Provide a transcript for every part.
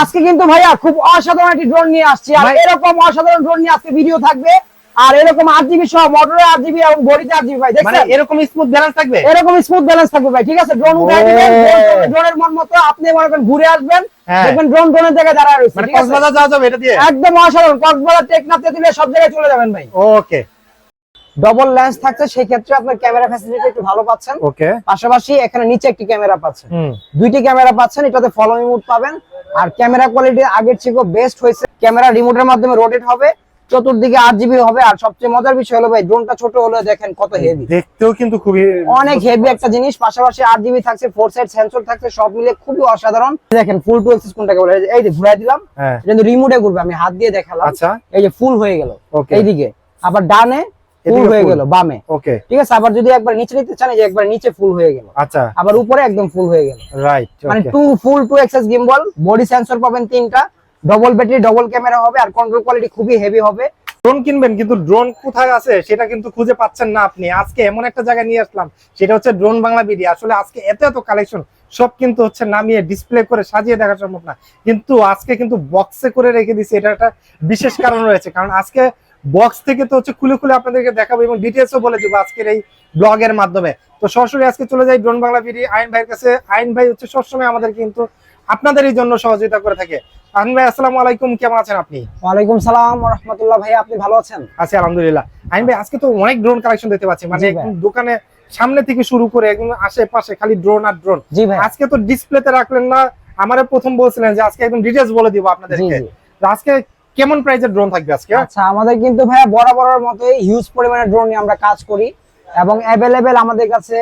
আজকে কিন্তু ভাইয়া খুব অসাধারণ একটি ড্রোন নিয়ে আসছি। আর এরকম অসাধারণ ড্রোন নিয়ে আজকে ভিডিও থাকবে। আর এরকম আট জিবি সহ মোটরে আট জিবি এবং বডিতে আট জিবি ভাই মানে দেখছেন এরকম স্মুথ ব্যালেন্স থাকবে? এরকম স্মুথ ব্যালেন্স থাকবে ভাই ঠিক আছে? ড্রোন উঠাই ও। দিবেন ড্রোনের মন মতো আপনি মনে করেন ঘুরে আসবেন। হ্যাঁ। দেখবেন ড্রোন ড্রোনের জায়গায় দাঁড়ায় রয়েছে মানে কক্সবাজার যাওয়া যাবে এটা দিয়ে? একদম অসাধারণ কক্সবাজার দিলে সব জায়গায় চলে যাবেন ভাই। ওকে। ডবল লেন্স থাকছে সেই ক্ষেত্রে আপনার ক্যামেরা ফ্যাসিলিটি একটু ভালো পাচ্ছেন। ওকে। পাশাপাশি এখানে নিচে একটি ক্যামেরা পাচ্ছেন। দুইটি ক্যামেরা পাচ্ছেন এটাতে ফলোইং মুড পাবেন। আর ক্যামেরা কোয়ালিটি আগের থেকেও বেস্ট হয়েছে। ক্যামেরা রিমোটের মাধ্যমে রোটেট হবে চতুর্দিকে আট জিবি হবে আর সবচেয়ে মজার বিষয় হলো ভাই ড্রোনটা ছোট হলে দেখেন কত হেভি দেখতেও কিন্তু খুবই অনেক হেভি একটা জিনিস পাশাপাশি আট জিবি থাকছে ফোর সাইড সেন্সর থাকছে সব মিলে খুবই অসাধারণ। দেখেন ফুল টু এক্সিস কোনটাকে বলে? এই যে ঘুরাই দিলাম হ্যাঁ। এটা কিন্তু রিমোটে ঘুরবে আমি হাত দিয়ে দেখালাম। আচ্ছা। এই যে ফুল হয়ে গেল এইদিকে। আবার ডানে ফুল হয়ে গেল বামে। ওকে ঠিক আছে আবার যদি একবার নিচে নিতে চান যে একবার নিচে ফুল হয়ে গেল। আচ্ছা। আবার উপরে একদম ফুল হয়ে গেল। রাইট মানে two full two axis gimbal body sensor পাবেন তিনটা ডবল ব্যাটারি ডবল ক্যামেরা হবে আর কন্ট্রোল কোয়ালিটি খুবই হেভি হবে। ড্রোন কিনবেন কিন্তু ড্রোন কোথায় আছে সেটা কিন্তু খুঁজে পাচ্ছেন না আপনি। আজকে এমন একটা জায়গায় নিয়ে আসলাম সেটা হচ্ছে ড্রোন বাংলা বিডি আসলে আজকে এত এত কালেকশন সব কিন্তু হচ্ছে নামিয়ে ডিসপ্লে করে সাজিয়ে দেখা সম্ভব না। কিন্তু আজকে কিন্তু বক্সে করে রেখে দিছি এটা একটা বিশেষ কারণ রয়েছে। কারণ আজকে বক্স থেকে তো হচ্ছে খুলে খুলে আপনাদেরকে দেখাবো এবং ডিটেলসও বলে দেবো আজকের এই ব্লগের মাধ্যমে। তো সরাসরি আজকে চলে যাই ড্রোন বাংলা বিডি আইন ভাইয়ের কাছে। আইন ভাই হচ্ছে সবসময় আমাদের কিন্তু আপনাদেরই জন্য সহযোগিতা করে থাকে। আইন ভাই আসসালামু আলাইকুম। কেমন আছেন আপনি? ওয়ালাইকুম সালাম রহমতুল্লাহ। ভাই আপনি ভালো আছেন? আছি আলহামদুলিল্লাহ। আইন ভাই আজকে তো অনেক ড্রোন কালেকশন দেখতে পাচ্ছি। মানে দোকানে সামনে থেকে শুরু করে একদম আশেপাশে খালি ড্রোন আর ড্রোন জি ভাই। আজকে তো ডিসপ্লেতে রাখলেন না আমারে প্রথম বলছিলেন যে আজকে একদম ডিটেলস বলে দিব আপনাদেরকে। আজকে কেমন প্রাইজের ড্রোন থাকবে আজকে? আচ্ছা আমাদের কিন্তু ভাইয়া বরাবরের মতোই হিউজ পরিমাণে ড্রোন নিয়ে আমরা কাজ করি এবং অ্যাভেলেবেল আমাদের কাছে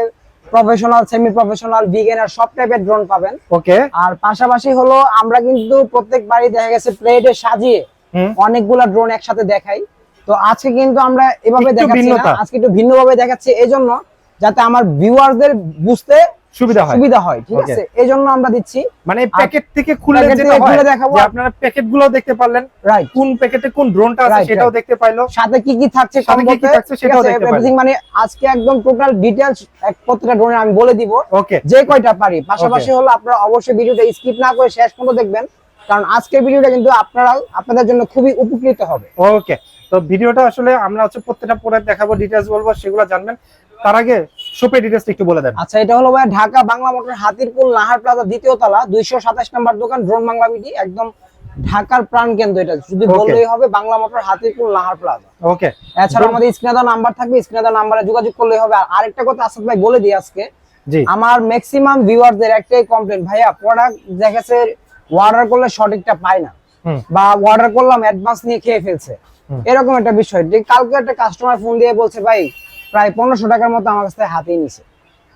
প্রফেশনাল সেমি প্রফেশনাল বিগিনার সব টাইপের ড্রোন পাবেন। ওকে আর পাশাপাশি হলো আমরা কিন্তু প্রত্যেক বাড়ি দেখা গেছে প্লেটে সাজিয়ে অনেকগুলা ড্রোন একসাথে দেখাই। তো আজকে কিন্তু আমরা এভাবে দেখাচ্ছি না। আজকে একটু ভিন্নভাবে দেখাচ্ছি এজন্য যাতে আমার ভিউয়ারদের বুঝতে সুবিধা হয়। সুবিধা হয় ঠিক আছে? এজন্য আমরা দিচ্ছি। মানে প্যাকেট থেকে খুলে যেটা হয় দেখাবো। আপনারা প্যাকেটগুলো দেখতে পারলেন। রাইট কোন প্যাকেটে কোন ড্রোনটা আছে সেটাও দেখতে পাইলো। সাথে কি কি থাকছে থাকছে সেটাও দেখতে। মানে আজকে একদম টোটাল ডিটেইলস এক প্রত্যেকটা ড্রোনের আমি বলে দিব। ওকে যে কয়টা পারি। পাশাপাশি হলো আপনারা অবশ্যই ভিডিওটা স্কিপ না করে শেষ পর্যন্ত দেখবেন। কারণ আজকের ভিডিওটা কিন্তু আপনারা আপনাদের জন্য খুবই উপকৃত হবে। ওকে তো ভিডিওটা আসলে আমরা হচ্ছে প্রত্যেকটা প্রোডাক্ট দেখাবো ডিটেলস বলব সেগুলো জানবেন। তার আগে শপে ডিটেলস একটু বলে দেন। আচ্ছা এটা হলো ভাই ঢাকা বাংলা মোটর হাতিরপুল নাহার প্লাজা দ্বিতীয় তলা দুইশো সাতাশ নম্বর দোকান ড্রোন বাংলা বিডি একদম ঢাকার প্রাণ কেন্দ্র এটা। যদি. বললেই হবে Bangla motor Hatirpool Nahar plaza. Okay এছাড়া আমাদের স্ক্রিনে নাম্বার থাকবে স্ক্রিনে নাম্বারে যোগাযোগ করলেই হবে। আর আরেকটা কথা আসাদ ভাই বলে দিই আজকে জি। আমার ম্যাক্সিমাম ভিউয়ারদের একটাই কমপ্লেন ভাইয়া প্রোডাক্ট দেখেছে অর্ডার করলে সঠিকটা পায় না। বা অর্ডার করলাম অ্যাডভান্স নিয়ে খেয়ে ফেলছে। এরকম একটা বিষয়। যে কালকে একটা কাস্টমার ফোন দিয়ে বলছে ভাই প্রায় পনেরোশো টাকার মতো আমার কাছ থেকে হাতিয়ে নিছে।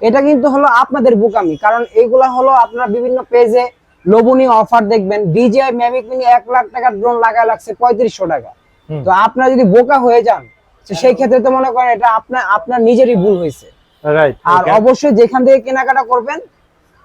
এটা কিন্তু হলো আপনাদের বোকামি কারণ এইগুলা হলো আপনার বিভিন্ন পেজে লোভনীয় অফার দেখবেন। ডিজিআই ম্যাভিক মিনি এক লাখ টাকার ড্রোন লাগায় লাগছে পঁয়ত্রিশশো টাকা। তো আপনারা যদি বোকা হয়ে যান সেই ক্ষেত্রে তো মনে করেন এটা আপনার আপনার নিজেরই ভুল হয়েছে। আর অবশ্যই যেখান থেকে কেনাকাটা করবেন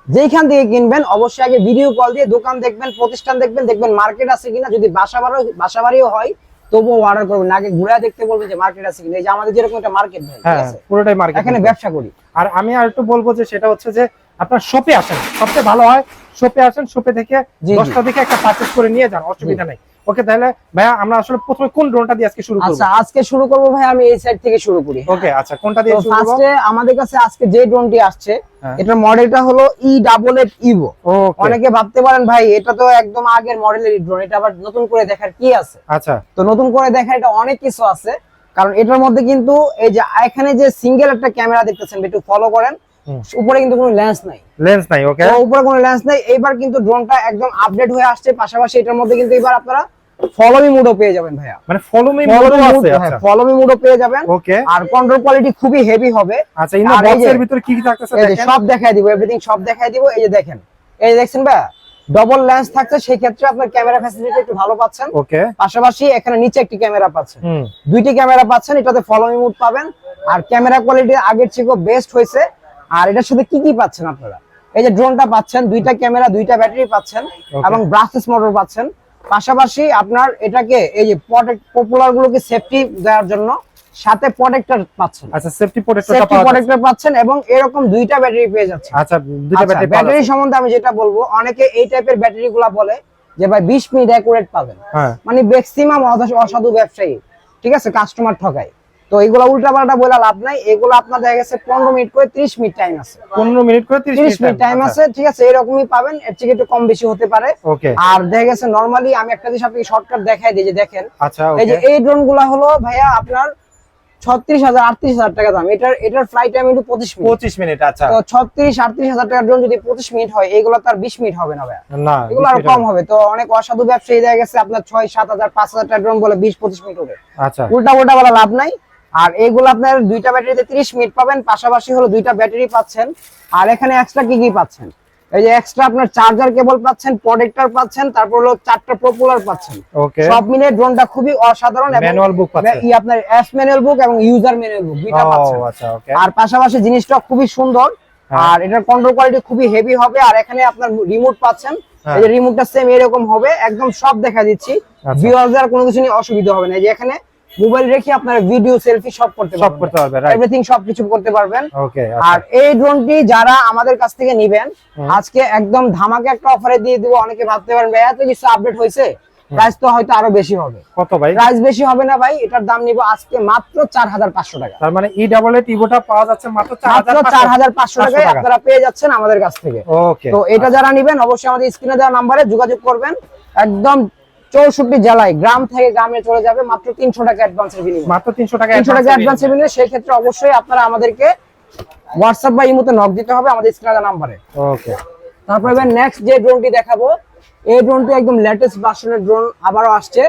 যেখান থেকে কিনবেন অবশ্যই আগে ভিডিও কল দিয়ে দোকান দেখবেন প্রতিষ্ঠান দেখবেন দেখবেন মার্কেট আছে কিনা যদি বাসা বাড়ি বাসা বাড়িও হয় তবুও অর্ডার করবেন না, আগে ঘুরে দেখতে বলবেন যে মার্কেট আছে কিনা। এই যে আমাদের যেরকম একটা মার্কেট ভাই ঠিক হ্যাঁ আছে? পুরোটাই মার্কেট এখানে ব্যবসা করি। আর আমি আর একটু বলব যে সেটা হচ্ছে যে আপনার শপে আসেন। সবচেয়ে ভালো হয় শপে আসেন শপে থেকে। দশটা থেকে একটা পারচেজ করে নিয়ে যান অসুবিধা নেই। ওকে তাহলে ভাইয়া আমরা আসলে প্রথমে কোন ড্রোনটা দিয়ে আজকে শুরু করব? আচ্ছা আজকে শুরু করব ভাই আমি এই সাইড থেকে শুরু করি। ওকে আচ্ছা কোনটা দিয়ে শুরু করব? ফার্স্টে আমাদের কাছে আজকে যে ড্রোনটি আসছে হ্যাঁ। এটার মডেলটা হলো ই ডাবল এইট ইভো অনেকে ভাবতে পারেন ভাই এটা তো একদম আগের মডেলের ড্রোন এটা আবার নতুন করে দেখার কি আছে? আচ্ছা। তো নতুন করে দেখা এটা অনেক কিছু আছে কারণ এটার মধ্যে কিন্তু এই যে এখানে যে সিঙ্গেল একটা ক্যামেরা দেখতেছেন একটু ফলো করেন। উপরে কিন্তু কোনো লেন্স নাই। লেন্স নাই ওকে উপরে কোনো লেন্স নাই। এবার কিন্তু ড্রোনটা একদম আপডেট হয়ে আসছে। পাশাপাশি এটার মধ্যে কিন্তু এবার আপনারা ফলো মি মোডও পেয়ে যাবেন ভাইয়া। মানে ফলো মি মোডও আছে আচ্ছা। ফলো মি মোডও পেয়ে যাবেন। ওকে আর কন্ট্রোল কোয়ালিটি খুবই হেভি হবে। আচ্ছা ইন বক্সের ভিতরে কি কি থাকতেছে দেখেন। সব দেখাই দিব এভরিথিং সব দেখাই দিব। এই যে দেখেন এই দেখছেন ভাইয়া ডবল লেন্স থাকছে। সেই ক্ষেত্রে আপনার ক্যামেরা ফ্যাসিলিটি একটু ভালো পাচ্ছেন। ওকে পাশাপাশি এখানে নিচে একটি ক্যামেরা পাচ্ছেন। দুইটি ক্যামেরা পাচ্ছেন এটাতে ফলোমি মুড পাবেন। আর ক্যামেরা কোয়ালিটি আগের থেকেও বেস্ট হয়েছে। আর এটার সাথে কি কি পাচ্ছেন আপনারা? এই যে ড্রোনটা পাচ্ছেন দুইটা ক্যামেরা দুইটা ব্যাটারি পাচ্ছেন এবং ব্রাসলেস মোটর পাচ্ছেন। পাশাপাশি আপনার এটাকে এই যে পপুলার গুলোকে সেফটি দেওয়ার জন্য সাথে প্রোটেক্টর পাচ্ছেন। আচ্ছা সেফটি প্রোটেক্টরটা পাওয়া প্রোটেক্টর পাচ্ছেন এবং এরকম দুইটা ব্যাটারি পেয়ে যাচ্ছেন। আচ্ছা দুইটা ব্যাটারি ব্যাটারি সম্বন্ধে আমি যেটা বলব অনেকে এই টাইপের ব্যাটারি গুলা বলে যে ভাই বিশ মিনিট অ্যাকুরেট পাবেন। হ্যাঁ। মানে ম্যাক্সিমাম অসাধু ব্যবসায়ী ঠিক আছে? কাস্টমার ঠকায়। তো এগুলো উল্টা পাল্টা বলে লাভ নাই। এগুলো আপনার দেখা গেছে পনেরো মিনিট করে ত্রিশ মিনিট টাইম আছে। পনেরো মিনিট করে ত্রিশ মিনিট টাইম আছে। ঠিক আছে এরকমই পাবেন। এর থেকে একটু কম বেশি হতে পারে। আর দেখা গেছে নর্মালি আমি একটা জিনিস আপনাকে শর্টকাট দেখাই দিই যে দেখেন। আচ্ছা এই যে এই ড্রোনগুলা হলো ভাইয়া আপনার ছত্রিশ হাজার আটত্রিশ হাজার টাকা দাম। এটার এটার ফ্লাইট টাইম একটু পঁচিশ মিনিট। পঁচিশ মিনিট আচ্ছা। তো ছত্রিশ আটত্রিশ হাজার টাকার ড্রোন যদি পঁচিশ মিনিট হয় এগুলো তার বিশ মিনিট হবে না ভাইয়া। এগুলো আরও কম হবে তো অনেক অসাধু ব্যবসায়ী দেখা গেছে আপনার ছয় সাত হাজার পাঁচ হাজার টাকা ড্রোন বলে বিশ পঁচিশ মিনিট হবে। আচ্ছা। উল্টা উল্টা বলা লাভ নাই। আর এইগুলো আপনার দুইটা ব্যাটারিতে 30 মিনিট পাবেন পাশাপাশি হলো দুইটা ব্যাটারি পাচ্ছেন। আর এখানে এক্সট্রা কি কি পাচ্ছেন? এই যে এক্সট্রা আপনার চার্জার কেবল পাচ্ছেন প্রোটেক্টর পাচ্ছেন তারপর হলো চারটা প্রপোলার পাচ্ছেন। ওকে সব মিলে ড্রোনটা খুবই অসাধারণ ম্যানুয়াল বুক পাচ্ছে ই আপনার অ্যাপ ম্যানুয়াল বুক এবং ইউজার ম্যানুয়াল বুক দুইটা ও পাচ্ছেন। আচ্ছা ওকে আর পাশাপাশি জিনিসটা খুবই সুন্দর। হ্যাঁ। আর এটার কন্ট্রোল কোয়ালিটি খুবই হেভি হবে আর এখানে আপনার রিমোট পাচ্ছেন। হ্যাঁ। এই যে রিমোটটা সেম এরকম হবে একদম সব দেখা দিচ্ছি। আচ্ছা। ভিউয়ারদের কোনো কিছু নিয়ে অসুবিধা হবে না। এই যে এখানে মোবাইল রেখে আপনার ভিডিও সেলফি সব করতে সব করতে পারবে এভরিথিং সব কিছু করতে পারবেন। ওকে আর এই ড্রোনটি যারা আমাদের কাছ থেকে নিবেন। আজকে একদম ধামাকে একটা অফারে দিয়ে দিব। অনেকে ভাবতে পারেন ভাই এত কিছু আপডেট হয়েছে? প্রাইস তো হয়তো আরও বেশি হবে। কত ভাই? প্রাইস বেশি হবে না ভাই এটার দাম নিব আজকে মাত্র চার হাজার পাঁচশো টাকা। তার মানে ই ডাবল এ টিভোটা পাওয়া যাচ্ছে মাত্র মাত্র চার হাজার পাঁচশো টাকায় টাকা। আপনারা পেয়ে যাচ্ছেন আমাদের কাছ থেকে। ওকে তো এটা যারা নিবেন অবশ্যই আমাদের স্ক্রিনে দেওয়া নাম্বারে যোগাযোগ করবেন। একদম চৌষট্টি জেলায় গ্রাম থেকে গ্রামে চলে যাবে মাত্র তিনশো টাকা অ্যাডভান্সের বিনিময়ে। মাত্র তিনশো টাকা তিনশো টাকা অ্যাডভান্সের বিনিময়ে সেই ক্ষেত্রে অবশ্যই আপনারা আমাদেরকে হোয়াটসঅ্যাপ বা ইমোতে নক দিতে হবে আমাদের স্ক্রিনে নাম্বারে ওকে তারপর এবার নেক্সট যে ড্রোনটি দেখাবো এই ড্রোনটি একদম লেটেস্ট ভার্সনের ড্রোন আবারও আসছে।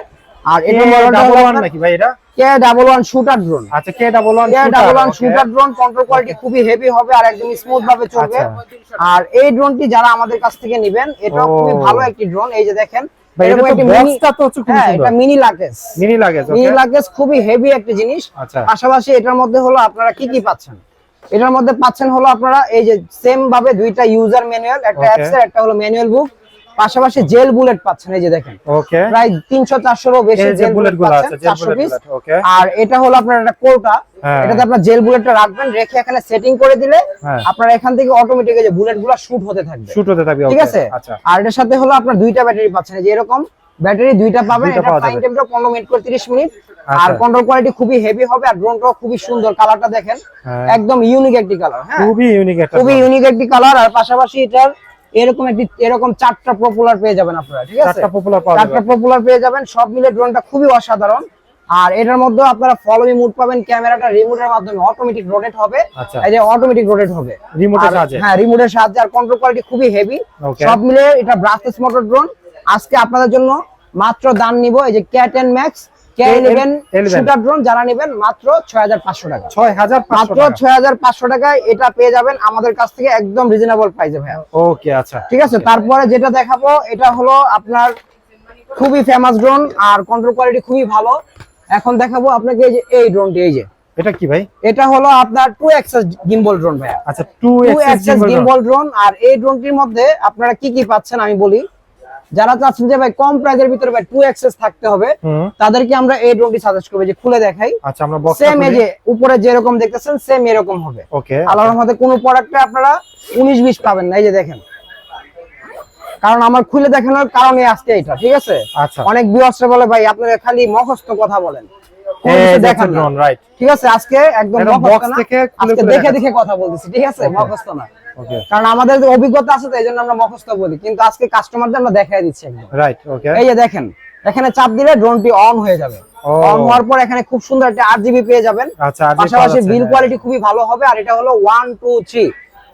আর এটা ডাবল ওয়ান নাকি ভাই এটা? K double one shooter drone আচ্ছা K double one K double one shooter drone control quality খুবই হেভি হবে আর একদম স্মুথ ভাবে চলবে। আচ্ছা। আর এই ড্রোনটি যারা আমাদের কাছ থেকে নেবেন এটা। খুবই ভালো একটি ড্রোন এই যে দেখেন মিনি হ্যাঁ মিনি লাগেজ মিনি লাগেজ খুবই হেভি একটা জিনিস। আচ্ছা। পাশাপাশি এটার মধ্যে হলো আপনারা কি কি পাচ্ছেন? এটার মধ্যে পাচ্ছেন হলো আপনারা এই যে সেম ভাবে দুইটা ইউজার ম্যানুয়াল একটা Okay. অ্যাপস এর একটা হলো ম্যানুয়াল বুক পাশাপাশি জেল বুলেট পাচ্ছেন এই যে দেখেন। প্রায় তিনশো চারশোরও বেশি জেল বুলেট পাচ্ছেন চারশো পিস আর এটা হলো আপনার একটা কোটা হ্যাঁ। এটাতে আপনার জেল বুলেটটা রাখবেন রেখে এখানে সেটিং করে দিলে হ্যাঁ। আপনার এখান থেকে অটোমেটিক যে বুলেটগুলো শুট হতে থাকবে। শুট হতে থাকবে ঠিক আছে? আচ্ছা। আর এটার সাথে হলো আপনার দুইটা ব্যাটারি পাচ্ছেন যে এরকম ব্যাটারি দুইটা পাবেন এটা যাবে। টাইমটা 15 মিনিট করে 30 মিনিট। আর আচ্ছা। কন্ট্রোল কোয়ালিটি খুবই হেভি হবে আর ড্রোনটাও খুবই সুন্দর কালারটা দেখেন হ্যাঁ। একদম ইউনিক একটি কালার হ্যাঁ। খুবই ইউনিক একটা খুবই ইউনিক একটি কালার আর পাশাপাশি এটার এরকম একটি এরকম চারটা পপুলার পেয়ে যাবেন আপনারা ঠিক আছে? চারটা পপুলার যাবে চারটা পপুলার পেয়ে যাবেন সব মিলে ড্রোনটা খুবই অসাধারণ। আর এটার মধ্যে আপনারা ফলোমি মুড পাবেন ক্যামেরাটা রিমোটের মাধ্যমে অটোমেটিক রোটেট হবে। আচ্ছা। এই যে অটোমেটিক রোটেট হবে। রিমোটের সাহায্যে? হ্যাঁ রিমোটের সাহায্যে আর কন্ট্রোল কোয়ালিটি খুবই হেভি সব মিলে এটা ব্রাসলেস মোটর ড্রোন আজকে আপনাদের জন্য মাত্র দাম নিব এই যে K ten max K eleven 11 shooter drone যারা নেবেন মাত্র ছয় হাজার পাঁচশো টাকা। ছয় হাজার মাত্র ছয় হাজার পাঁচশো টাকায় এটা পেয়ে যাবেন আমাদের কাছ থেকে একদম রিজনেবল প্রাইসে ভাইয়া। ওকে আচ্ছা। ঠিক আছে? তারপরে যেটা দেখাবো এটা হলো আপনার খুবই ফেমাস ড্রোন আর কন্ট্রোল কোয়ালিটি খুবই ভালো। এখন দেখাবো আপনাকে এই যে এই ড্রোনটি এই যে। এটা কি ভাই? এটা হলো আপনার টু এক্সেস গিম্বল ড্রোন ভাইয়া। আচ্ছা two two axis gimbal drone আর এই ড্রোনটির মধ্যে আপনারা কি কি পাচ্ছেন আমি বলি। যারা চাচ্ছেন যে ভাই কম প্রাইসের ভিতরে ভাই টু এক্সেস থাকতে হবে তাদেরকে আমরা এই ড্রোনটি সাজেস্ট করব যে খুলে দেখাই। আচ্ছা আমরা বক্স সেম এই যে উপরে যেরকম দেখতেছেন সেম এরকম হবে। ওকে আল্লাহর মধ্যে কোনো প্রোডাক্টে আপনারা উনিশ বিশ পাবেন না এই যে দেখেন। কারণ আমার খুলে দেখানোর কারণে আজকে এটা ঠিক আছে? আচ্ছা। অনেক বিয়সরা বলে ভাই আপনারা খালি মুখস্থ কথা বলেন। দেখান রাইট ঠিক আছে? আজকে একদম মুখস্থ না, থেকে খুলে আজকে দেখে দেখে কথা বলতেছি ঠিক আছে? মুখস্থ না। কারণ আমাদের অভিজ্ঞতা আছে তো এই জন্য আমরা মুখস্থ বলি। কিন্তু আজকে কাস্টমারদের আমরা দেখাই দিচ্ছি রাইট ওকে এই যে দেখেন এখানে চাপ দিলে ড্রোনটি অন হয়ে যাবে। অন হওয়ার পর এখানে খুব সুন্দর একটা আট জিবি পেয়ে যাবেন। আচ্ছা আর পাশাপাশি বিল কোয়ালিটি খুবই ভালো হবে আর এটা হলো one two three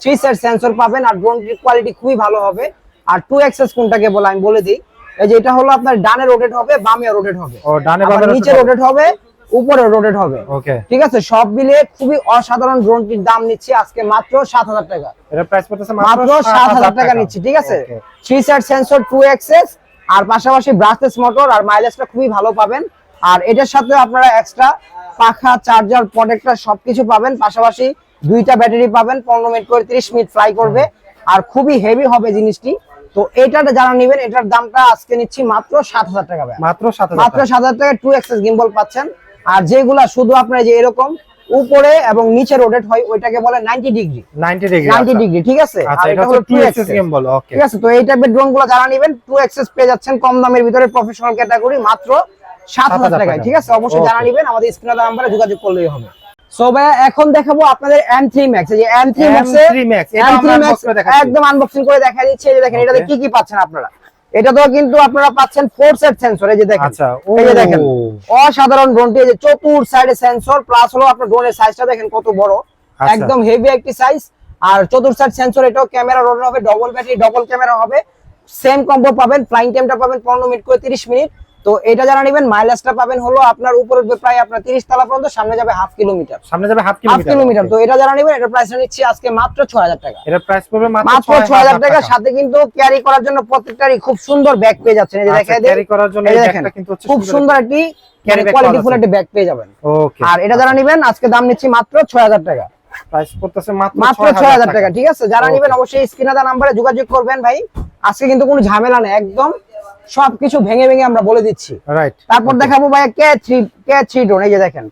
three set sensor পাবেন আর ড্রোনটির কোয়ালিটি খুবই ভালো হবে। আর টু এক্সেস কোনটাকে বলে আমি বলে দিই। এই যে এটা হলো আপনার ডানে রোটেট হবে বামে রোটেট হবে। ও ডানে বামে নিচে রোটেট হবে উপরে রোটেট হবে। ওকে ঠিক আছে? সব মিলিয়ে খুবই অসাধারণ ড্রোনটির দাম নিচ্ছি আজকে মাত্র সাত হাজার টাকা। এটা প্রাইস পড়তেছে মাত্র সাত হাজার টাকা নিচ্ছি ঠিক আছে? Three set sensor two axis আর পাশাপাশি ব্রাসলেস মোটর আর মাইলেজটা খুবই ভালো পাবেন। আর এটার সাথে আপনারা এক্সট্রা পাখা চার্জার প্রোটেক্টর সবকিছু পাবেন। পাশাপাশি দুইটা ব্যাটারি পাবেন পনেরো মিনিট করে তিরিশ মিনিট ফ্লাই করবে। আর খুবই হেভি হবে জিনিসটি। তো এইটাটা যারা নেবেন এটার দামটা আজকে নিচ্ছি মাত্র সাত হাজার টাকা মাত্র সাত হাজার মাত্র সাত হাজার টাকা টু এক্সেস গিম্বল পাচ্ছেন। আর যেগুলা শুধু আপনার যে এরকম উপরে এবং নিচে রোটেট হয় ওইটাকে বলে 90 ডিগ্রি 90 ডিগ্রি 90 ডিগ্রি ঠিক আছে? আচ্ছা আর এটা হলো 2 2 এক্সেস গেম বলো ওকে ঠিক আছে তো এই টাইপের ড্রোনগুলো যারা নেবেন টু এক্সেস পেয়ে যাচ্ছেন কম দামের ভিতরে প্রফেশনাল ক্যাটাগরি মাত্র সাত হাজার 7,000 টাকায় ঠিক আছে? অবশ্যই. যারা নেবেন আমাদের স্ক্রিনে নাম্বারে যোগাযোগ করলেই হবে। সো ভাইয়া এখন দেখাবো আপনাদের M3 Max এই যে M3 Max M3 Max একদম আনবক্সিং করে দেখা দিচ্ছি। এই দেখেন এটাতে কি কি পাচ্ছেন আপনারা? এটা তো কিন্তু আপনারা পাচ্ছেন ফোর সেট সেন্সর এই যে দেখেন। আচ্ছা এই যে দেখেন অসাধারণ ড্রোনটি এই যে চতুর সাইডে সেন্সর প্লাস হলো আপনার ড্রোনের সাইজটা দেখেন কত বড়। আচ্ছা। একদম হেভি একটি সাইজ আর চতুর সাইড সেন্সর এটাও ক্যামেরা রোডার হবে ডবল ব্যাটারি ডবল ক্যামেরা হবে। সেম কম্বো পাবেন ফ্লাইং টাইমটা পাবেন পনেরো মিনিট করে তিরিশ মিনিট তো এটা যারা নেবেন মাইলেজটা পাবেন হলো আপনার উপর প্রায় আপনার তিরিশ তলা পর্যন্ত সামনে যাবে হাফ কিলোমিটার। সামনে যাবে হাফ হাফ কিলোমিটার তো এটা যারা নেবেন এটা প্রাইসটা নিচ্ছি আজকে মাত্র ছয় হাজার টাকা। এটা প্রাইস পড়বে মাত্র ছয় হাজার টাকা। সাথে কিন্তু ক্যারি করার জন্য প্রত্যেকটারই খুব সুন্দর ব্যাগ পেয়ে যাচ্ছেন। এই যে দেখা ক্যারি আচ্ছা, করার জন্য এই দেখেন কিন্তু হচ্ছে খুব সুন্দর একটি bag কোয়ালিটি ফুল। একটি ব্যাগ পেয়ে যাবেন। ওকে আর এটা যারা নেবেন আজকে দাম নিচ্ছি মাত্র ছয় হাজার টাকা। প্রাইস পড়তেছে মাত্র মাত্র ছয় হাজার টাকা। ঠিক আছে? যারা. নেবেন অবশ্যই স্ক্রিনে দেওয়া নাম্বারে যোগাযোগ করবেন ভাই। আজকে কিন্তু কোনো ঝামেলা নেই একদম সবকিছু ভেঙে ভেঙে আমরা বলে দিচ্ছি। রাইট তারপর দেখাবো ভাই K three K three drone এই যে দেখেন।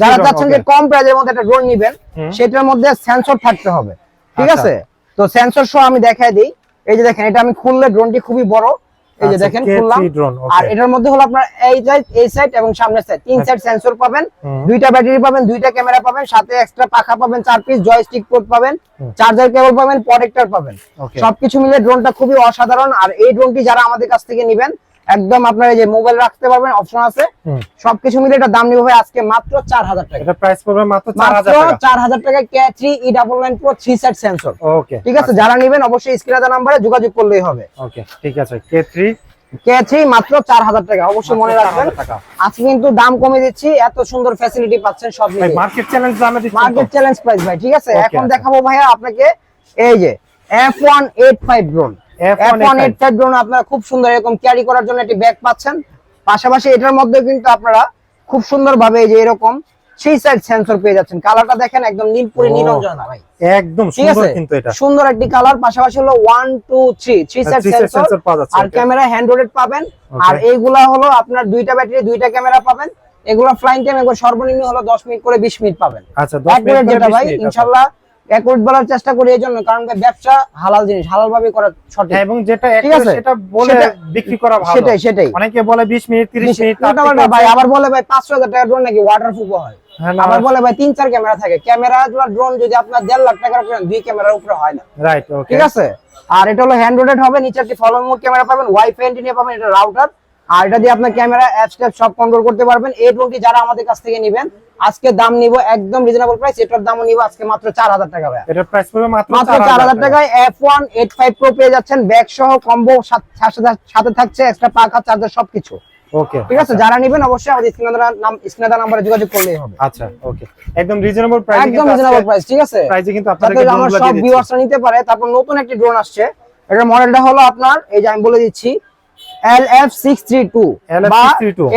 যারা চাচ্ছেন যে. কম প্রাইজের মধ্যে একটা ড্রোন নিবেন সেটার মধ্যে সেন্সর থাকতে হবে। ঠিক আচ্ছা। আছে? তো সেন্সর সহ আমি দেখাই দিই। এই যে দেখেন এটা আমি খুললে ড্রোনটি খুবই বড়। এই যে আচ্ছা, দেখেন খুললাম। আর এটার মধ্যে হলো আপনার এই সাইড এই সাইড এবং সামনের সাইড তিন সাইড সেন্সর পাবেন দুইটা ব্যাটারি পাবেন দুইটা ক্যামেরা পাবেন সাথে এক্সট্রা পাখা পাবেন চার পিস জয়স্টিক পোর্ট পাবেন চার্জার কেবল পাবেন প্রোটেক্টর পাবেন। সবকিছু মিলে ড্রোনটা খুবই অসাধারণ। আর এই ড্রোনটি যারা আমাদের কাছ থেকে নেবেন একদম আপনার এই যে মোবাইল রাখতে পারবেন অপশন আছে। সবকিছু মিলে এটা দাম নিবে ভাই আজকে মাত্র চার হাজার টাকা। এটা প্রাইস পড়বে মাত্র মাত্র 4000 টাকা। চার হাজার টাকা K three E double nine pro three set sensor okay ঠিক আছে যারা নেবেন অবশ্যই স্ক্রিনে দেওয়া নাম্বারে যোগাযোগ করলেই হবে। ওকে ঠিক আছে K3 কে থ্রি মাত্র চার হাজার টাকা অবশ্যই মনে মাত্র রাখবেন। আজকে কিন্তু দাম কমে দিচ্ছি এত সুন্দর ফ্যাসিলিটি পাচ্ছেন সব মিলিয়ে। মার্কেট চ্যালেঞ্জ দামে দিচ্ছেন মার্কেট চ্যালেঞ্জ প্রাইস ভাই ঠিক আছে? এখন। দেখাবো ভাইয়া আপনাকে এই যে F one eight five drone F185 five drone আপনারা খুব সুন্দর এরকম ক্যারি করার জন্য একটি ব্যাগ পাচ্ছেন। পাশাপাশি এটার মধ্যে কিন্তু আপনারা খুব সুন্দর এই যে এরকম থ্রি সাইড সেন্সর পেয়ে যাচ্ছেন। কালারটা দেখেন একদম নীলপুরি নীলঞ্জনা ভাই? একদম সুন্দর কিন্তু এটা। সুন্দর একটি কালার পাশাপাশি হলো one two three three side sensor sensor পাওয়া যাচ্ছে, আর ক্যামেরা হ্যান্ড রোটেড পাবেন। আর এইগুলা হলো আপনার দুইটা ব্যাটারি দুইটা ক্যামেরা পাবেন। এগুলা ফ্লাইং টাইম সর্বনিম্ন হলো দশ মিনিট করে বিশ মিনিট পাবেন। আচ্ছা 10 মিনিট যেটা ভাই। ইনশাআল্লাহ অ্যাকুরেট বলার চেষ্টা করি এই জন্য কারণ ব্যবসা হালাল জিনিস হালাল ভাবে করা সঠিক। হ্যাঁ, এবং যেটা ঠিক আছে? সেটা বলে বিক্রি করা ভালো। সেটাই সেটাই। অনেকে বলে 20 মিনিট 30 মিনিট ভাই আবার বলে ভাই পাঁচশো হাজার টাকা ড্রোন নাকি ওয়াটার প্রুফ হয়? হ্যাঁ, আবার বলে ভাই তিন চার ক্যামেরা থাকে। ক্যামেরা ড্রোন যদি আপনার দেড় লাখ টাকার উপরে দুই ক্যামেরার উপরে হয় না। রাইট ওকে ঠিক আছে? আর এটা হলো হ্যান্ড রোটেড হবে নিচে একটি ফলো মোড ক্যামেরা পাবেন ওয়াইফাই এন্টিনিয়া পাবেন এটা রাউটার আর এটা দিয়ে আপনার ক্যামেরা অ্যাপস ট্যাপ সব কন্ট্রোল করতে পারবেন। এই ড্রোনটি যারা আমাদের কাছ থেকে নেবেন আজকে দাম নিব একদম রিজনেবল প্রাইস এটার দামও নিব আজকে মাত্র চার হাজার টাকা ভাই এটার প্রাইস পড়বে মাত্র মাত্র চার হাজার টাকায় F one eight five pro পেয়ে যাচ্ছেন। ব্যাগ সহ কম্বো সাথে থাকছে এক্সট্রা পাখা চার্জার সবকিছু। ওকে ঠিক আছে? যারা নেবেন অবশ্যই আমাদের স্ক্রিনে নাম স্ক্রিনে নাম্বারে যোগাযোগ করলেই হবে। আচ্ছা ওকে একদম রিজনেবল প্রাইস একদম রিজনেবল প্রাইস ঠিক আছে? প্রাইসে কিন্তু যাতে আপনাদেরকে আমার সব। ভিউয়ার্সরা নিতে পারে। তারপর নতুন একটি ড্রোন আসছে। এটার মডেলটা হলো আপনার এই যে আমি বলে দিচ্ছি LF632 বা LF632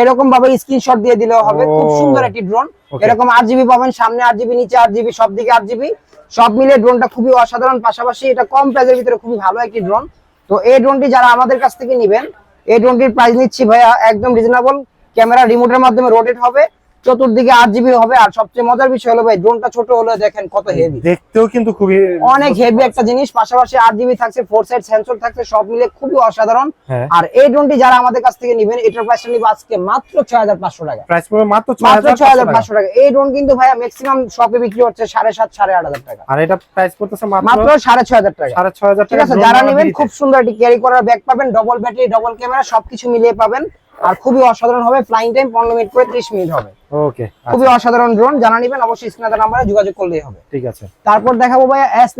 এরকম ভাবে স্ক্রিনশট দিয়ে দিলেও হবে। খুব সুন্দর একটি ড্রোন এরকম আট জিবি পাবেন সামনে আট জিবি নিচে আট জিবি সব দিকে আট জিবি। সব মিলে ড্রোনটা খুবই অসাধারণ। পাশাপাশি এটা কম প্রাইসের ভিতরে খুবই ভালো একটি ড্রোন তো এই ড্রোনটি যারা আমাদের কাছ থেকে নেবেন এই ড্রোনটির প্রাইস নিচ্ছি ভাইয়া একদম রিজনেবল ক্যামেরা রিমোটের মাধ্যমে রোটেট হবে। চতুর্দিকে আট জিবি হবে আর সবচেয়ে মজার বিষয় হলো ভাই ড্রোনটা ছোট হলে দেখেন কত হেভি দেখতেও কিন্তু খুবই অনেক হেভি একটা জিনিস পাশাপাশি আট জিবি থাকছে ফোর সাইড সেন্সর থাকছে সব মিলে খুবই অসাধারণ। হ্যাঁ। আর এই ড্রোনটি যারা আমাদের কাছ থেকে নেবেন এটার প্রাইসটা নিবে আজকে মাত্র ছয় হাজার পাঁচশো টাকা। প্রাইস পড়বে মাত্র ছয় হাজার 6500 পাঁচশো টাকা। এই ড্রোন কিন্তু ভাইয়া ম্যাক্সিমাম শপে বিক্রি হচ্ছে সাড়ে সাত সাড়ে আট হাজার টাকা। আর এটা প্রাইস পড়তেছে মাত্র সাড়ে ছয় হাজার টাকা। 6500 ঠিক টাকা আছে যারা নেবেন খুব সুন্দর একটি ক্যারি করার ব্যাগ পাবেন ডবল ব্যাটারি ডবল ক্যামেরা সবকিছু মিলিয়ে পাবেন। আর খুবই অসাধারণ হবে ফ্লাইং টাইম পনেরো মিনিট করে ত্রিশ মিনিট হবে। ওকে খুবই অসাধারণ ড্রোন জানা নেবেন অবশ্যই নাম্বারে যোগাযোগ করলেই হবে। ঠিক আছে। তারপর দেখাবো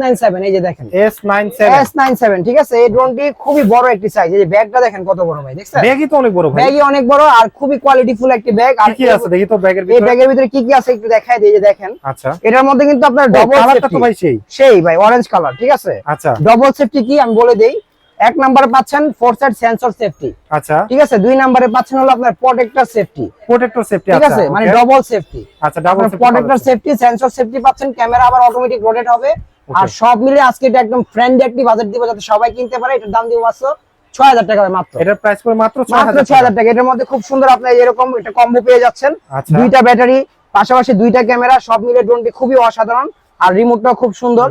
নাইন সেভেন এই যে দেখেন। S97 এস নাইন সেভেন ঠিক আছে? এই ড্রোনটি খুবই বড় একটি সাইজ এই যে ব্যাগটা দেখেন কত বড় ভাই দেখছেন? ব্যাগই তো অনেক বড় ভাই। ব্যাগই অনেক বড় আর খুবই কোয়ালিটিফুল একটি ব্যাগ আর কি আছে? দেখি তো ব্যাগের এই ভিতরে। ব্যাগের ভিতরে কি কি আছে একটু দেখাই দিই এই যে দেখেন। আচ্ছা। এটার মধ্যে কিন্তু আপনার ডবল ভাই সেই। সেই ভাই অরেঞ্জ কালার ঠিক আছে? আচ্ছা। ডবল সেফটি কি আমি বলে দেই? এক নম্বরে পাচ্ছেন ফোর সাইড সেন্সর সেফটি আচ্ছা। ঠিক আছে? দুই নম্বরে পাচ্ছেন হলো আপনার প্রোটেক্টর সেফটি প্রোটেক্টর সেফটি ঠিক আচ্ছা আছে? মানে। ডবল সেফটি আচ্ছা double protector safety sensor safety পাচ্ছেন ক্যামেরা আবার অটোমেটিক রোটেট হবে। আর সব মিলে আজকে এটা একদম ফ্রেন্ডলি একটি বাজেট দিব যাতে সবাই কিনতে পারে। এটার দাম দিব মাত্র ছয় হাজার টাকা মাত্র। এটার প্রাইস পড়বে মাত্র মাত্র 6000 ছয় হাজার টাকা। এটার মধ্যে খুব সুন্দর আপনার এরকম একটা কম্বো পেয়ে যাচ্ছেন। আচ্ছা। দুইটা ব্যাটারি পাশাপাশি দুইটা ক্যামেরা সব মিলে ড্রোনটি খুবই অসাধারণ। আর রিমোটটাও খুব সুন্দর।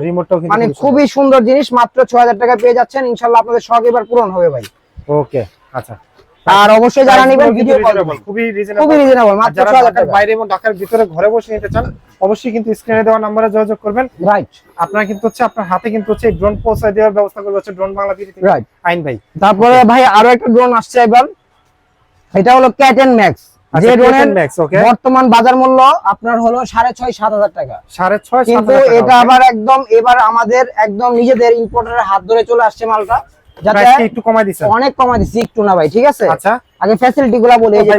মানে খুবই সুন্দর জিনিস মাত্র ছয় হাজার টাকা পেয়ে যাচ্ছেন। ইনশাল্লাহ আপনাদের শখ এবার পূরণ হবে ভাই। ওকে আচ্ছা। আর অবশ্যই যারা নিবেন ভিডিও কল খুবই রিজনেবল খুবই রিজনেবল মাত্র যারা ছয় হাজার ঢাকার টাকা। বাইরে এবং ঢাকার ভিতরে ঘরে বসে নিতে চান অবশ্যই কিন্তু স্ক্রিনে দেওয়া নাম্বারে যোগাযোগ করবেন। রাইট আপনারা কিন্তু হচ্ছে আপনার হাতে কিন্তু হচ্ছে ড্রোন পৌঁছায় দেওয়ার ব্যবস্থা করবে হচ্ছে ড্রোন বাংলা বিডি থেকে। রাইট আইন ভাই। তারপরে ভাই আরও একটা ড্রোন আসছে এবার। এটা হলো ক্যাট এন্ড ম্যাক্স যে ড্রোনের বর্তমান বাজার মূল্য আপনার হলো সাড়ে ছয় সাত হাজার টাকা। সাড়ে ছয় কিন্তু এটা আবার একদম এবার আমাদের একদম নিজেদের ইম্পোর্টারের হাত ধরে চলে আসছে মালটা। যাতে Price টা একটু কমাই দিছেন অনেক কমা দিচ্ছি একটু না ভাই ঠিক আছে? আচ্ছা। আগে ফ্যাসিলিটি গুলা বলি আছে।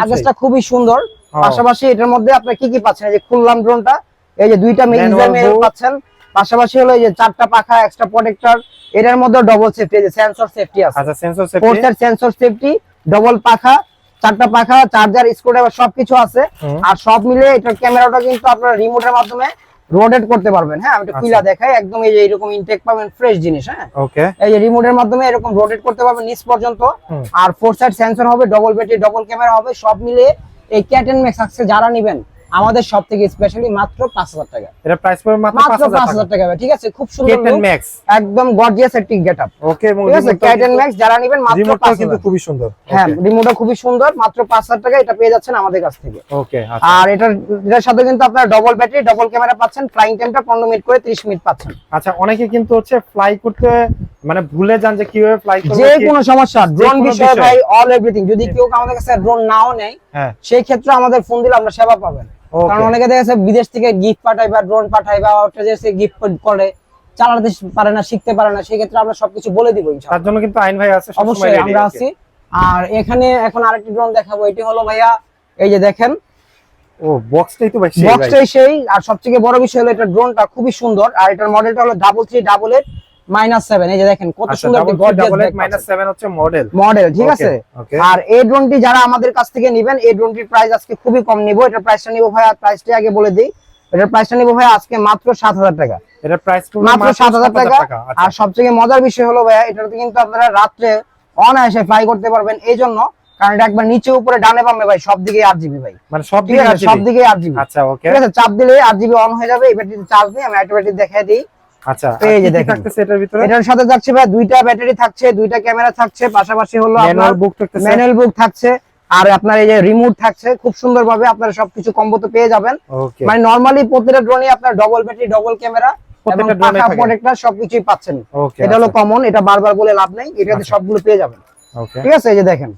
লাগেজটা খুবই সুন্দর। পাশাপাশি এটার মধ্যে আপনি কি কি পাচ্ছেন? এই যে খুললাম ড্রোনটা এই যে দুইটা Manual মেইন পাচ্ছেন। পাশাপাশি হলো এই যে চারটা পাখা এক্সট্রা প্রোটেক্টর এটার মধ্যে ডবল সেফটি সেন্সর আছে। আচ্ছা sensor safety sensor safety double পাখা চারটা পাখা চার্জার স্ক্রুড্রাইভার সবকিছু আছে। আর সব মিলে এটার ক্যামেরাটা কিন্তু আপনারা রিমোটের মাধ্যমে রোটেট করতে পারবেন হ্যাঁ? আমি একটু আচ্ছা। দেখাই একদম এই যে এরকম ইনটেক পাবেন ফ্রেশ জিনিস হ্যাঁ? ওকে এই যে রিমোটের মাধ্যমে এরকম রোটেট করতে পারবেন নিচ পর্যন্ত। আর ফোর সাইড সেন্সর হবে ডবল ব্যাটারি ডবল ক্যামেরা হবে সব মিলে এই ক্যাটেন ম্যাক্স আজকে যারা নেবেন আমাদের সব থেকে স্পেশালি মাত্র পাঁচ হাজার টাকা। এটা প্রাইস পড়বে মাত্র পাঁচ হাজার টাকা। ঠিক আছে? খুব সুন্দর ম্যাক্স একদম গর্জিয়াস একটি ওকে ঠিক আছে? ম্যাক্স যারা নেবেন মাত্র কিন্তু সুন্দর। হ্যাঁ রিমোটও খুবই সুন্দর মাত্র পাঁচ হাজার টাকা এটা পেয়ে যাচ্ছেন আমাদের কাছ থেকে। ওকে আচ্ছা। আর এটার এটার সাথে কিন্তু আপনার ডবল ব্যাটারি ডবল ক্যামেরা পাচ্ছেন ফ্লাইং টাইমটা পনেরো মিনিট করে ত্রিশ মিনিট পাচ্ছেন। আচ্ছা অনেকে কিন্তু হচ্ছে ফ্লাই করতে মানে ভুলে যান যে কীভাবে ফ্লাই করবে যে কোনো সমস্যা ড্রোন বিষয়ে। ভাই অল এভরিথিং যদি কেউ আমাদের কাছে ড্রোন নাও নেয় হ্যাঁ। সেই ক্ষেত্রে আমাদের ফোন দিলে আমরা সেবা পাবেন. কারণ অনেকে দেখা যাচ্ছে বিদেশ থেকে গিফট পাঠায় বা ড্রোন পাঠায় বা যে গিফট করে চালাতে পারে না শিখতে পারে না সেই ক্ষেত্রে আমরা সবকিছু বলে দিব তার জন্য কিন্তু আইন ভাই আছে অবশ্যই আমরা আছি। আর এখানে এখন আরেকটি ড্রোন দেখাবো এটি হলো ভাইয়া এই যে দেখেন। ও বক্সটাই তো ভাই। বক্সটাই সেই আর সবথেকে বড় বিষয় হলো এটা ড্রোনটা খুবই সুন্দর আর এটার মডেলটা হলো double three double eight minus seven এই যে দেখেন কত আচ্ছা সুন্দর double double eight minus seven হচ্ছে মডেল মডেল ঠিক আছে? আর এই ড্রোনটি যারা আমাদের কাছ থেকে নেবেন এই ড্রোনটির প্রাইস আজকে খুবই কম নিব। এটার প্রাইসটা নিব ভাই প্রাইসটা আগে বলে দিই। এটার প্রাইসটা নিব ভাই আজকে মাত্র সাত হাজার টাকা। এটা প্রাইস মাত্র সাত হাজার টাকা। আচ্ছা। আর সবথেকে মজার বিষয় হলো ভাইয়া এটাতে কিন্তু আপনারা রাত্রে অনায়াসে ফ্লাই করতে পারবেন। এই জন্য কারণ এটা একবার নিচে উপরে ডানে বামে ভাই সব দিকে আট জিবি ভাই। মানে সব দিকে সব দিকে আট জিবি আচ্ছা ওকে ঠিক আছে? চাপ দিলে আট জিবি অন হয়ে যাবে। এই ব্যাটারিতে চার্জ দিই আমি একটা ব্যাটারি দেখাই দিই। আচ্ছা এই এই যে যে দেখেন। এটার ভিতরে? এটার সাথে থাকছে ভাই দুইটা ব্যাটারি থাকছে দুইটা ক্যামেরা থাকছে পাশাপাশি হলো ম্যানুয়াল বুক থাকতেছে। ম্যানুয়াল বুক থাকছে আর আপনার এই যে রিমোট থাকছে খুব সুন্দর ভাবে আপনারা সবকিছু কম্বোতে পেয়ে যাবেন। মানে নরমালি প্রত্যেকটা ড্রোনে আপনার ডবল ব্যাটারি ডবল ক্যামেরা প্রত্যেকটা সবকিছুই পাচ্ছেন। এটা হলো কমন এটা বারবার বলে লাভ নেই এটাতে আচ্ছা। সবগুলো পেয়ে যাবেন। ঠিক আছে এই যে দেখেন।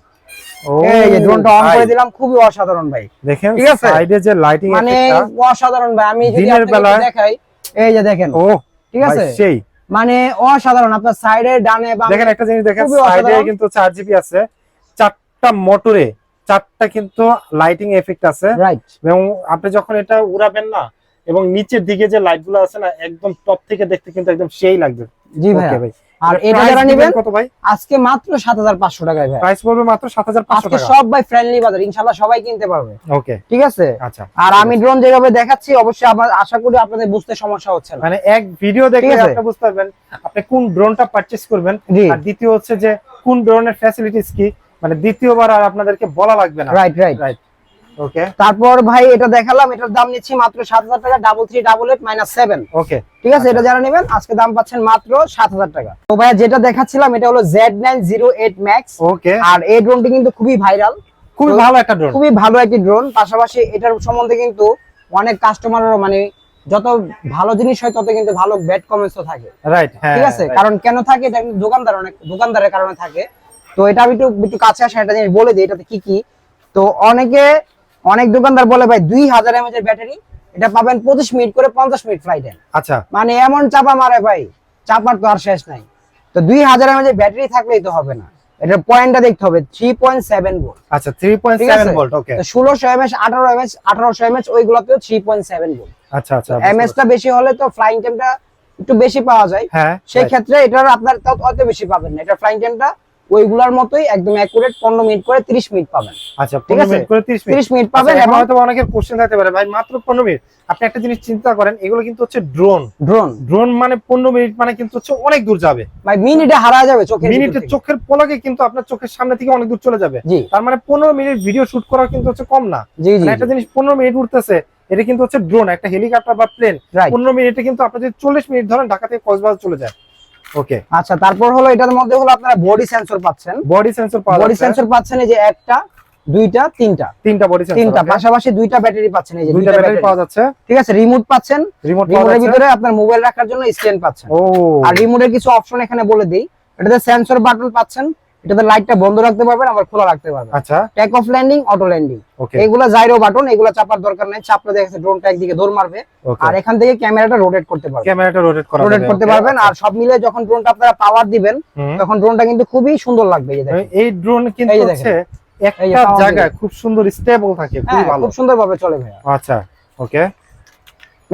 এই যে ড্রোনটা অন করে দিলাম খুবই অসাধারণ ভাই। দেখেন ঠিক আছে? সাইডে যে লাইটিং মানে অসাধারণ ভাই আমি যদি দেখাই এই যে দেখেন। ও ঠিক আছে? সেই। মানে অসাধারণ আপনার সাইডে ডানে বামে দেখেন একটা জিনিস দেখেন সাইড কিন্তু চার জিবি আছে চারটা মোটরে চারটা কিন্তু লাইটিং এফেক্ট আছে। রাইট এবং আপনি যখন এটা উড়াবেন না এবং নিচের দিকে যে লাইটগুলো আছে না একদম টপ থেকে দেখতে কিন্তু একদম সেই লাগবে। জি ভাই ভাই। আর এটা যারা নেবেন কত ভাই? আজকে মাত্র সাত হাজার পাঁচশো টাকায় ভাই। প্রাইস পড়বে মাত্র সাত হাজার পাঁচশো আজকে টাকা। সব ভাই ফ্রেন্ডলি বাজার ইনশাল্লাহ সবাই কিনতে পারবে। ওকে ঠিক আছে? আচ্ছা। আর আমি ড্রোন যেভাবে দেখাচ্ছি অবশ্যই আমার আশা করি আপনাদের বুঝতে সমস্যা হচ্ছে না। মানে এক ভিডিও দেখে আপনি বুঝতে পারবেন আপনি কোন ড্রোনটা পারচেজ করবেন। আর দ্বিতীয় হচ্ছে যে কোন ড্রোনের ফ্যাসিলিটিস কি মানে দ্বিতীয়বার আর আপনাদেরকে বলা লাগবে না। রাইট রাইট রাইট ওকে তারপর ভাই এটা দেখালাম এটার দাম নিচ্ছি মাত্র সাত হাজার টাকা double three double eight minus seven okay ঠিক আছে এটা যারা নেবেন আজকে দাম পাচ্ছেন মাত্র সাত হাজার টাকা। তো ভাই যেটা দেখাচ্ছিলাম এটা হলো Z nine zero eight max okay আর এই ড্রোনটি কিন্তু খুবই ভাইরাল খুবই ভালো একটা ড্রোন খুবই ভালো একটি ড্রোন পাশাপাশি এটার সম্বন্ধে কিন্তু অনেক কাস্টমারও মানে যত ভালো জিনিস হয় তত কিন্তু ভালো ব্যাড কমেন্টসও থাকে। রাইট হ্যাঁ ঠিক আছে? কারণ কেন থাকে এটা কিন্তু দোকানদার অনেক দোকানদারের কারণে থাকে। তো এটা আমি একটু একটু কাছে আসে একটা জিনিস বলে দিই এটাতে কি কি? তো অনেকে অনেক দোকানদার বলে ভাই দুই হাজার এমএচ এর ব্যাটারি এটা পাবেন পঁচিশ মিনিট করে পঞ্চাশ মিনিট ফ্লাইটে আচ্ছা। মানে এমন চাপা মারে ভাই চাপার তো আর শেষ নাই। তো দুই হাজার এমএচ এর ব্যাটারি থাকলেই তো হবে না। এটার পয়েন্টটা দেখতে হবে ভোল্ট আচ্ছা 3.7 ভোল্ট ওকে ষোলোশো এমএচ আঠারো এমএচ আঠারোশো এমএচ ওইগুলোতেও থ্রি পয়েন্ট সেভেন ভোল্ট আচ্ছা আচ্ছা এমএচ টা বেশি হলে তো ফ্লাইং টাইমটা একটু বেশি পাওয়া যায়। হ্যাঁ সেই ক্ষেত্রে এটার আপনার তত অত বেশি পাবেন না। এটা ফ্লাইং টাইমটা ওইগুলার মতোই একদম অ্যাকুরেট পনেরো মিনিট করে তিরিশ মিনিট পাবেন। আচ্ছা ঠিক 15 মিনিট করে 30 মিনিট তিরিশ মিনিট পাবেন পাবেন এবং হয়তো অনেকের কোশ্চেন থাকতে পারে। ভাই মাত্র 15 মিনিট আপনি একটা জিনিস চিন্তা করেন এগুলো কিন্তু হচ্ছে ড্রোন ড্রোন ড্রোন মানে 15 মিনিট মানে কিন্তু হচ্ছে অনেক দূর যাবে। ভাই মিনিটে হারা যাবে চোখের মিনিটের চোখের পলকে কিন্তু আপনার চোখের সামনে থেকে অনেক দূর চলে যাবে। তার মানে 15 মিনিট ভিডিও শুট করা কিন্তু হচ্ছে কম না। মানে একটা জিনিস 15 মিনিট উঠতেছে এটা কিন্তু হচ্ছে ড্রোন একটা হেলিকপ্টার বা প্লেন 15 মিনিটে কিন্তু আপনি যদি 40 মিনিট ধরেন ঢাকা থেকে কক্সবাজার চলে যায়। ওকে আচ্ছা তারপর হলো এটার মধ্যে হলো আপনারা বডি সেন্সর পাচ্ছেন। বডি সেন্সর বডি সেন্সর পাচ্ছেন এই যে একটা দুইটা তিনটা। তিনটা বডি সেন্সর তিনটা পাশাপাশি দুইটা ব্যাটারি পাচ্ছেন এই যে দুইটা ব্যাটারি পাওয়া যাচ্ছে। ঠিক আছে রিমোট পাচ্ছেন। রিমোটের ভিতরে আপনার মোবাইল রাখার জন্য স্ট্যান্ড পাচ্ছেন। ও। আর রিমোটের কিছু অপশন এখানে বলে দিই। এটাতে সেন্সর বাটন পাচ্ছেন। এটাতে লাইটটা বন্ধ রাখতে পারবেন আবার খোলা রাখতে পারবেন। আচ্ছা। Take off landing auto landing এগুলা জাইরো বাটন এগুলা চাপার দরকার নেই। চাপলে দেখা যাচ্ছে ড্রোনটা একদিকে দৌড় মারবে। আর এখান থেকে ক্যামেরাটা রোটেট করতে পারবেন। ক্যামেরাটা রোটেট করা রোটেট করতে পারবেন। আচ্ছা। আর সব মিলে যখন ড্রোনটা আপনারা পাওয়ার দিবেন তখন ড্রোনটা কিন্তু খুবই সুন্দর লাগবে এই দেখেন। এই ড্রোন কিন্তু হচ্ছে একটা জায়গায় খুব সুন্দর স্টেবল থাকে খুব হ্যাঁ ভালো। খুব সুন্দর ভাবে চলে ভাইয়া। আচ্ছা ওকে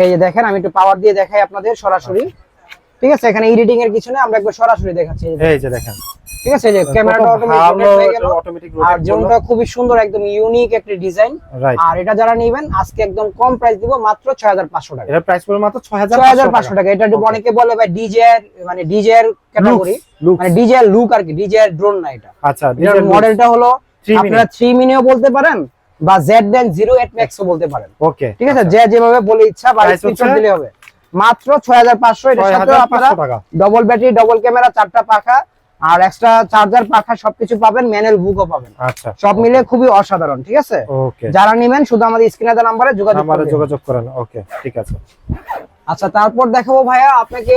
এই যে দেখেন আমি একটু পাওয়ার দিয়ে দেখাই আপনাদের সরাসরি। ঠিক আছে? এখানে এডিটিং এর কিছু নেই আমরা একবার সরাসরি দেখাচ্ছি এই যে দেখেন। ঠিক আছে? এই যে ক্যামেরাটা অটোমেটিক হয়ে গেল। আর ড্রোনটা খুবই সুন্দর একদম ইউনিক একটা ডিজাইন আর এটা যারা নেবেন আজকে একদম কম প্রাইস দিব মাত্র 6500 টাকা। এটা প্রাইস পড়বে মাত্র 6500 6500 টাকা। এটা একটু অনেকে বলে ভাই ডিজেআর মানে ডিজেআর ক্যাটাগরি লুক মানে ডিজেআর লুক আর কি ডিজেআর ড্রোন না এটা। আচ্ছা এটার মডেলটা হলো আপনারা 3 মিনিও বলতে পারেন বা জেড দেন 08 ম্যাক্সও বলতে পারেন। ওকে ঠিক আছে? যে যেভাবে বলে ইচ্ছা বা আচ্ছা। স্ক্রিনশট দিলে হবে। মাত্র 6500 এর সাথে আপনারা ডবল ব্যাটারি ডবল ক্যামেরা চারটা পাখা আর এক্সট্রা চার্জার পাখা সবকিছু পাবেন ম্যানুয়াল বুকও পাবেন। আচ্ছা। সব মিলে খুবই অসাধারণ ঠিক আছে? যারা নেবেন শুধু আমাদের স্ক্রিনে দেওয়া নাম্বারে যোগাযোগ যোগাযোগ করেন ওকে ঠিক আছে। আচ্ছা তারপর দেখাবো ভাইয়া আপনাকে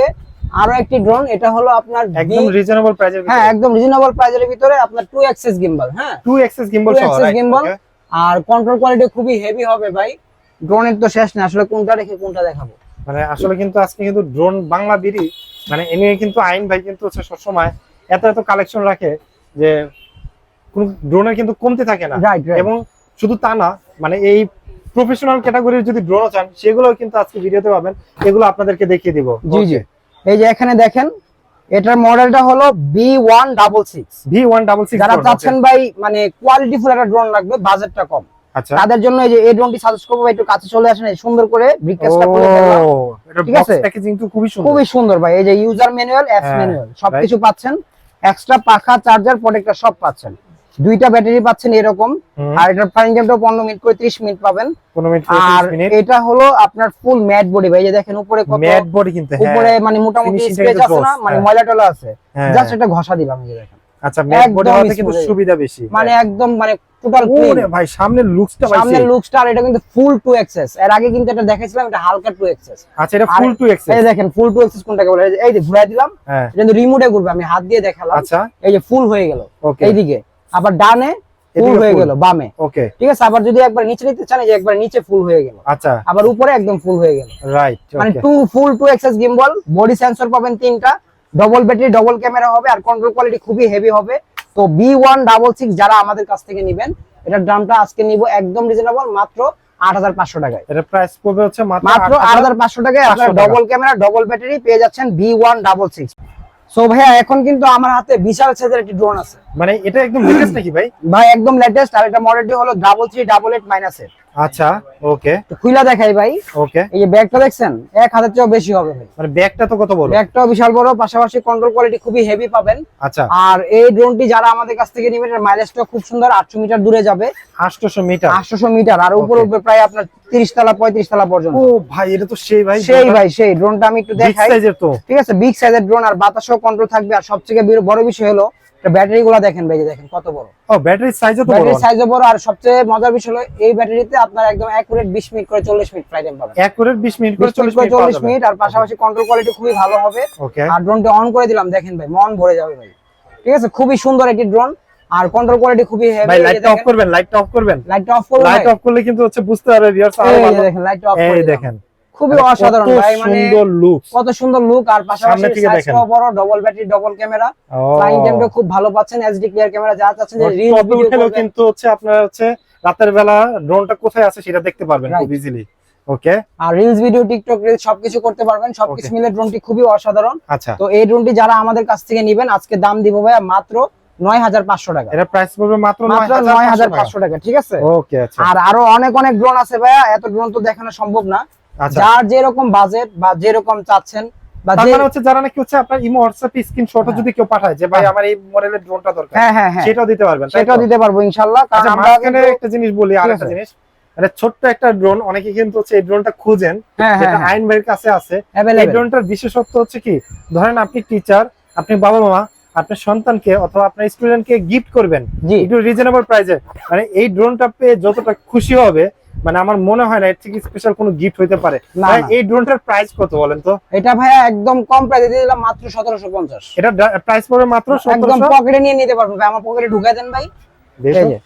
আরও একটি ড্রোন এটা হলো আপনার একদম রিজনেবল প্রাইসের হ্যাঁ একদম রিজনেবল প্রাইসের ভিতরে আপনার টু অ্যাক্সেস গিম্বল হ্যাঁ? টু এক্সেস গিম্বল সহ gimbal। Okay. আর কন্ট্রোল কোয়ালিটি খুবই হেভি হবে ভাই। ড্রোনের তো শেষ না আসলে কোনটা রেখে কোনটা দেখাবো? মানে আসলে কিন্তু আজকে কিন্তু ড্রোন বাংলা বিডি মানে এ নিয়ে কিন্তু আইন ভাই কিন্তু হচ্ছে সবসময় এত এত কালেকশন রাখে যে কোন ড্রোনের কিন্তু কমতে থাকে না। এবং শুধু তা না মানে এই প্রফেশনাল ক্যাটাগরির যদি ড্রোনও চান সেগুলোও কিন্তু আজকে ভিডিওতে পাবেন। এগুলো আপনাদেরকে দেখিয়ে দিব। জি জি। এই যে এখানে দেখেন এটার মডেলটা হলো B one double six V one double six যারা চাচ্ছেন ভাই মানে কোয়ালিটি ফুল একটা ড্রোন লাগবে বাজেটটা কম। তাদের জন্য এই যে এই ড্রোনটি সাজেস্ট করব ভাই একটু কাছে চলে আসেন সুন্দর করে ব্রিককেসটা করে। ঠিক আছে? প্যাকেজিং তো খুবই সুন্দর। খুবই সুন্দর ভাই এই যে ইউজার ম্যানুয়াল অ্যাপস হ্যাঁ, ম্যানুয়াল সবকিছু পাচ্ছেন। এক্সট্রা পাখা চার্জার প্রোটেক্টর সব পাচ্ছেন। দুইটা ব্যাটারি পাচ্ছেন এরকম। আর এটার ফাইন টাইমটাও পনেরো মিনিট করে ত্রিশ মিনিট পাবেন। 15 মিনিট আর 30 মিনিট। এটা হলো আপনার ফুল ম্যাট বডি ভাই যে দেখেন উপরে কত ম্যাট বডি কিন্তু হ্যাঁ। উপরে মানে মোটামুটি কিন্তু আছে না মানে হ্যাঁ। ময়লা টলা আছে। হ্যাঁ, জাস্ট একটা ঘষা দিলাম এই দেখেন। আচ্ছা ম্যাট বডি হওয়াতে কিন্তু সুবিধা বেশি। মানে একদম মানে টোটাল ওরে ভাই লুকসটা সামনের লুকসটা আর এটা কিন্তু ফুল টু এক্সেস এর আগে কিন্তু এটা দেখাইছিলাম এটা হালকা টু এক্সেস আচ্ছা এটা ফুল টু এক্সেস এই দেখেন ফুল টু এক্সেস কোনটাকে বলে? এই যে- ঘুরাই দিলাম হ্যাঁ। এটা কিন্তু রিমোটে ঘুরবে আমি হাত দিয়ে দেখালাম। আচ্ছা। এই যে ফুল হয়ে গেল। এইদিকে। আবার ডানে ফুল হয়ে গেল বামে। ওকে ঠিক আছে? আবার যদি একবার নিচে নিতে চান যে একবার নিচে ফুল হয়ে গেল। আচ্ছা। আবার উপরে একদম ফুল হয়ে গেল। রাইট মানে two full two axis gimbal body sensor পাবেন তিনটা ডবল ব্যাটারি ডবল ক্যামেরা হবে আর কন্ট্রোল কোয়ালিটি খুবই হেভি হবে। তো বি ওয়ান ডাবল সিক্স যারা আমাদের কাছ থেকে নেবেন এটার দামটা আজকে নিব একদম রিজনেবল মাত্র আট হাজার পাঁচশো টাকায়। এটা প্রাইস পড়বে হচ্ছে মাত্র মাত্র আট হাজার পাঁচশো টাকায় আপনার ডবল ক্যামেরা ডবল ব্যাটারি পেয়ে যাচ্ছেন B one double six so ভাইয়া এখন কিন্তু আমার হাতে বিশাল সাইজের একটি ড্রোন আছে। মানে এটা একদম লেটেস্ট নাকি ভাই? ভাই একদম লেটেস্ট আর এটা মডেলটি হলো double three double eight minus এর। আচ্ছা ওকে খুইলা দেখাই ভাই। ওকে এই যে ব্যাগটা দেখছেন এক হাজার চেয়েও বেশি হবে ভাই। মানে ব্যাগটা তো কত বড়? ব্যাগটাও বিশাল বড় পাশাপাশি কন্ট্রোল কোয়ালিটি খুবই হেভি পাবেন। আচ্ছা। আর এই ড্রোনটি যারা আমাদের কাছ থেকে নেবেন এর মাইলেজটা খুব সুন্দর আটশো মিটার দূরে যাবে। 800 মিটার? আটশোশো মিটার আর উপর. উপরে প্রায় আপনার তিরিশ তলা পঁয়ত্রিশ তলা পর্যন্ত। ও ভাই এটা তো সেই ভাই সেই ভাই সেই ড্রোনটা আমি একটু বিগ দেখাই। সাইজের তো। ঠিক আছে বিগ সাইজের ড্রোন আর বাতাসও কন্ট্রোল থাকবে। আর সবথেকে বড় বিষয় হলো দেখেন ভাই দেখেন কত বড়। ও ব্যাটারি সাইজও তো বড়। ব্যাটারি সাইজও বড় আর সবচেয়ে মজার বিষয় হলো এই ব্যাটারিতে আপনার একদম অ্যাকুরেট বিশ মিনিট করে মিনিট ফ্লাইট টাইম পাবেন। অ্যাকুরেট 20 মিনিট করে বিশ মিনিট 40 মিনিট চল্লিশ মিনিট আর পাশাপাশি কন্ট্রোল কোয়ালিটি খুবই ভালো হবে। আর ড্রোনটা অন করে দিলাম দেখেন ভাই মন ভরে যাবে ভাই। ঠিক আছে? খুবই সুন্দর একটি ড্রোন আর কন্ট্রোল কোয়ালিটি খুবই হেভি ভাই লাইটটা অফ করবেন লাইটটা অফ করবেন। লাইটটা অফ লাইট অফ করলে কিন্তু হচ্ছে বুঝতে পারবে ভিউয়ার্স আরও ভালো। দেখেন লাইটটা অফ করে দেখেন। খুবই মানে অসাধারণ। ভাই মানে সুন্দর লুক কত সুন্দর লুক আর পাশাপাশি বড় double battery double camera flying টাইমটা খুব ভালো পাচ্ছেন এইচডি ক্লিয়ার ক্যামেরা যা চাচ্ছেন রিল ভিডিও কিন্তু হচ্ছে আপনার হচ্ছে রাতের বেলা ড্রোনটা কোথায় আছে সেটা দেখতে পারবেন খুব ইজিলি ওকে আর রিলস ভিডিও টিকটক রিল সবকিছু করতে পারবেন। সবকিছু. মিলে ড্রোনটি খুবই অসাধারণ। আচ্ছা। তো এই ড্রোনটি যারা আমাদের কাছ থেকে নেবেন আজকে দাম দিব ভাই মাত্র নয় হাজার পাঁচশো টাকা। এটা প্রাইস পড়বে মাত্র টাকা। ঠিক আছে? ওকে আচ্ছা। আর আরও অনেক অনেক ড্রোন আছে ভাইয়া। এত ড্রোন তো দেখানো সম্ভব না। যার যেরকম বাজেট বা যেরকম চাচ্ছেন বা মানে হচ্ছে যারা নাকি হচ্ছে আপনার ইমো হোয়াটসঅ্যাপ স্ক্রিনশট হ্যাঁ। যদি কেউ পাঠায় যে ভাই হ্যাঁ। আমার এই মডেলের ড্রোনটা দরকার। হ্যাঁ সেটাও দিতে পারবেন সেটাও দিতে পারব ইনশাল্লাহ। কারণ আচ্ছা আমরা মাঝখানে একটা জিনিস বলি আরেকটা জিনিস। মানে ছোট্ট একটা ড্রোন অনেকে কিন্তু হচ্ছে এই ড্রোনটা খুঁজেন যেটা আইন ভাইয়ের কাছে আছে। এই ড্রোনটার বিশেষত্ব হচ্ছে কি? ধরেন আপনি টিচার আপনি বাবা মা আপনার সন্তানকে অথবা আপনার স্টুডেন্টকে গিফট করবেন একটু রিজনেবল প্রাইসে মানে এই ড্রোনটা পেয়ে যতটা খুশি হবে মানে আমার মনে হয় না এর থেকে স্পেশাল কোনো গিফট হতে পারে। না, এই ড্রোনটার প্রাইস কত বলেন তো? এটা ভাইয়া একদম কম প্রাইসে দিয়ে দিলাম মাত্র সতেরোশো পঞ্চাশ। এটা প্রাইস পড়বে মাত্র 1750 একদম পকেটে নিয়ে নিতে পারবেন ভাই আমার পকেটে ঢুকাই দেন ভাই। এই যে,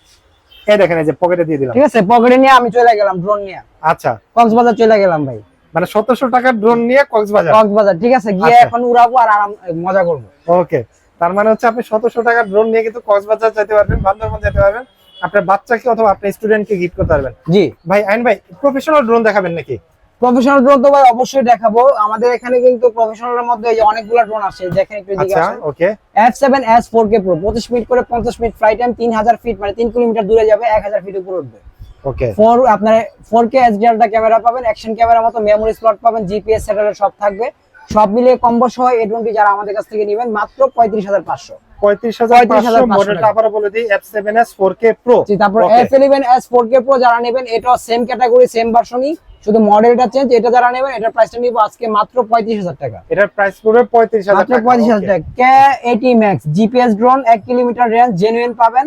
এই দেখেন এই যে পকেটে দিয়ে দিলাম। ঠিক আছে পকেটে নিয়ে আমি চলে গেলাম ড্রোন নিয়ে। আচ্ছা। কক্সবাজার চলে গেলাম ভাই। মানে সতেরোশো টাকার ড্রোন নিয়ে কক্সবাজার? কক্সবাজার ঠিক আছে গিয়ে আচ্ছা। এখন উড়াবো আর আরাম মজা করব। ওকে তার মানে হচ্ছে আপনি সতেরোশো টাকার ড্রোন নিয়ে কিন্তু কক্সবাজার যেতে পারবেন বান্দরবান যেতে পারবেন। আপনার বাচ্চাকে অথবা আপনার স্টুডেন্টকে গিফট করতে পারবেন। জি। ভাই আইন ভাই প্রফেশনাল ড্রোন দেখাবেন নাকি? প্রফেশনাল ড্রোন তো ভাই অবশ্যই দেখাবো। আমাদের এখানে কিন্তু প্রফেশনালের মধ্যে এই যে অনেকগুলো ড্রোন আছে দেখেন একটু দিকে আচ্ছা okay F seven S four K pro পঁচিশ মিনিট করে পঞ্চাশ মিনিট ফ্লাইট টাইম তিন হাজার ফিট মানে তিন কিলোমিটার দূরে যাবে এক হাজার ফিট উপরে উঠবে। ওকে ফোর আপনার ফোর কে এসডিআরটা ক্যামেরা পাবেন অ্যাকশন ক্যামেরা মতো মেমোরি স্লট পাবেন জিপিএস স্যাটেলাইট সব থাকবে। সব মিলিয়ে কম্বো সহ এই ড্রোনটি যারা আমাদের কাছ থেকে নেবেন মাত্র পঁয়ত্রিশ হাজার পাঁচশো। পঁয়ত্রিশ হাজার মডেলটা টাকা। বলে দিই F seven S four K pro তারপর F eleven S four K pro যারা নেবেন এটাও সেম ক্যাটাগরি সেম ভার্সনই শুধু মডেলটা চেঞ্জ এটা যারা নেবেন এটার প্রাইসটা নিব আজকে মাত্র পঁয়ত্রিশ হাজার টাকা। এটার প্রাইস পড়বে পঁয়ত্রিশ হাজার মাত্র পঁয়ত্রিশ হাজার টাকা। K eighty max GPS drone এক কিলোমিটার রেঞ্জ জেনুইন পাবেন।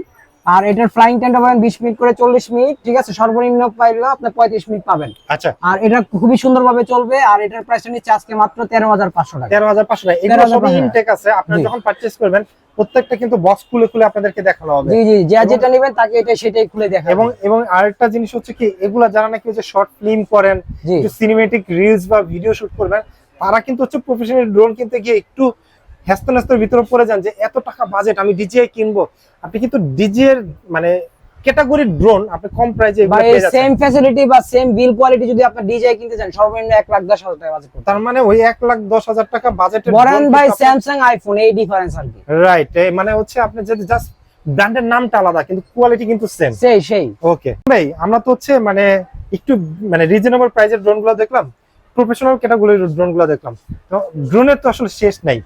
আর এটার ফ্লাইং টাইমটা পাবেন বিশ মিনিট করে চল্লিশ মিনিট ঠিক আছে? সর্বনিম্ন পাইলেও আপনি পঁয়ত্রিশ মিনিট পাবেন। আচ্ছা। আর এটা খুবই সুন্দরভাবে চলবে আর এটার প্রাইসটা নিচ্ছে আজকে মাত্র তেরো হাজার পাঁচশো টাকা। তেরো হাজার পাঁচশো টাকা। এগুলো 13,500 সবই ইনটেক আছে। আপনারা যখন পারচেস করবেন প্রত্যেকটা কিন্তু বক্স খুলে খুলে আপনাদেরকে দেখানো হবে। জি জি যা যেটা নেবেন তাকে এটা সেটাই খুলে দেখা এবং এবং আরেকটা জিনিস হচ্ছে কি এগুলা যারা নাকি হচ্ছে শর্ট ফিল্ম করেন জি। সিনেমেটিক রিলস বা ভিডিও শুট করবেন তারা কিন্তু হচ্ছে প্রফেশনাল ড্রোন কিনতে গিয়ে একটু হ্যাস্ত ন্যাস্তের ভিতরে পড়ে যান যে এত টাকা বাজেট আমি ডিজিআই কিনবো। আপনি কিন্তু ডিজিএর মানে ক্যাটাগরির ড্রোন আপনি কম প্রাইজে বা সেম ফ্যাসিলিটি বা সেম বিল কোয়ালিটি যদি আপনি ডিজাই কিনতে চান সর্বনিম্ন এক লাখ দশ হাজার টাকা বাজেট তার মানে ওই এক লাখ দশ হাজার টাকা বাজেটের বলেন ভাই স্যামসাং আইফোন এই ডিফারেন্স আর কি। রাইট মানে হচ্ছে আপনি যদি জাস্ট ব্র্যান্ডের নামটা আলাদা কিন্তু কোয়ালিটি কিন্তু সেম সেই সেই। ওকে ভাই আমরা তো হচ্ছে মানে একটু মানে রিজনেবল প্রাইজের ড্রোনগুলো দেখলাম প্রফেশনাল ক্যাটাগরির ড্রোনগুলো দেখলাম। তো ড্রোনের তো আসলে শেষ নাই।